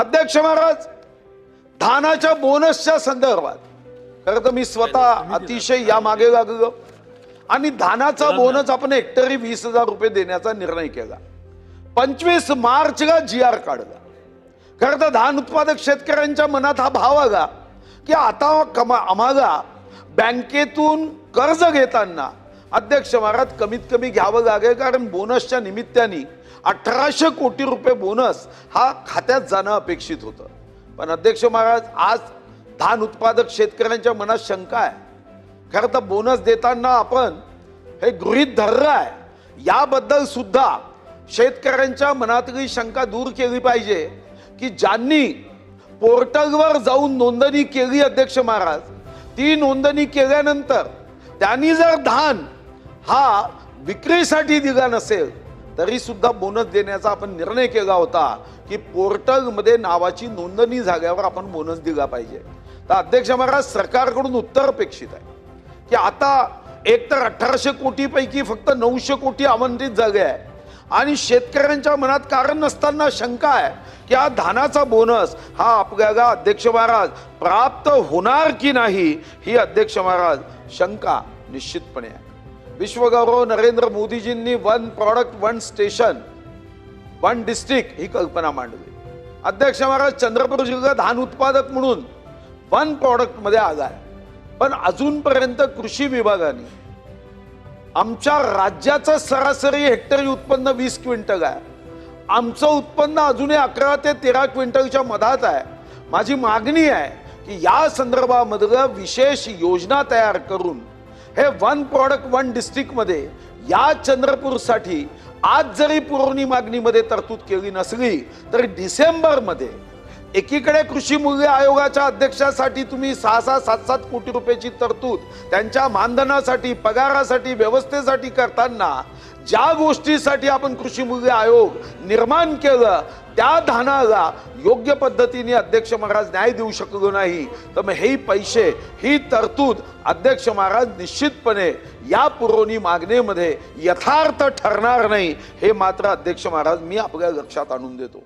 अध्यक्ष महाराज धानाच्या बोनसच्या संदर्भात. खरं तर मी स्वतः अतिशय या मागे लागलो आणि धानाचा बोनस आपण हेक्टरी वीस हजार रुपये देण्याचा निर्णय केला. पंचवीस मार्चला जी आर काढला. खरं तर धान उत्पादक शेतकऱ्यांच्या मनात हा भाव आला की आता कमा आम्हाला बँकेतून कर्ज घेताना अध्यक्ष महाराज कमीत कमी घ्यावं लागेल कारण बोनसच्या निमित्ताने अठराशे कोटी रुपये बोनस हा खात्यात जाणं अपेक्षित होतं. पण अध्यक्ष महाराज आज धान उत्पादक शेतकऱ्यांच्या मनात शंका आहे. खरं तर बोनस देताना आपण हे गृहित धरलं आहे. याबद्दल सुद्धा शेतकऱ्यांच्या मनातली शंका दूर केली पाहिजे की ज्यांनी पोर्टलवर जाऊन नोंदणी केली अध्यक्ष महाराज ती नोंदणी केल्यानंतर त्यांनी जर धान हा विक्रीसाठी दिला नसेल तरी सुद्धा बोनस देण्याचा आपण निर्णय केला होता की पोर्टलमध्ये नावाची नोंदणी झाल्यावर आपण बोनस दिला पाहिजे. तर अध्यक्ष महाराज सरकारकडून उत्तर अपेक्षित आहे की आता एक तर अठराशे कोटीपैकी फक्त नऊशे कोटी आमंत्रित झाले आहे. आणि शेतकऱ्यांच्या मनात कारण नसताना शंका आहे की हा धानाचा बोनस हा आपल्याला अध्यक्ष महाराज प्राप्त होणार की नाही ही अध्यक्ष महाराज शंका निश्चितपणे आहे. विश्वगौरव नरेंद्र मोदीजींनी one product one station one district ही कल्पना मांडली. अध्यक्ष महाराज चंद्रपूर जिल्हा धान उत्पादक म्हणून वन प्रॉडक्टमध्ये आला आलाय. पण अजूनपर्यंत कृषी विभागाने आमच्या राज्याचं सरासरी हेक्टरी उत्पन्न वीस क्विंटल आहे. आमचं उत्पन्न अजूनही अकरा ते तेरा क्विंटलच्या मधात आहे. माझी मागणी आहे की या संदर्भामधलं विशेष योजना तयार करून हे वन प्रॉडक्ट वन डिस्ट्रिक्टमध्ये या चंद्रपूरसाठी आज जरी पुरवणी मागणीमध्ये तरतूद केली नसली तरी डिसेंबरमध्ये एकीकडे कृषी मूल्य आयोगाच्या अध्यक्षासाठी तुम्ही सहा सहा सात सात कोटी रुपयाची तरतूद त्यांच्या मानधनासाठी पगारासाठी व्यवस्थेसाठी करताना ज्या गोष्टीसाठी आपण कृषी मूल्य आयोग निर्माण केलं त्या धानाला योग्य पद्धतीने अध्यक्ष महाराज न्याय देऊ शकलो नाही. तर मग हे पैसे ही तरतूद अध्यक्ष महाराज निश्चितपणे या पुरवणी मागणीमध्ये यथार्थ ठरणार नाही. हे मात्र अध्यक्ष महाराज मी आपल्या लक्षात आणून देतो.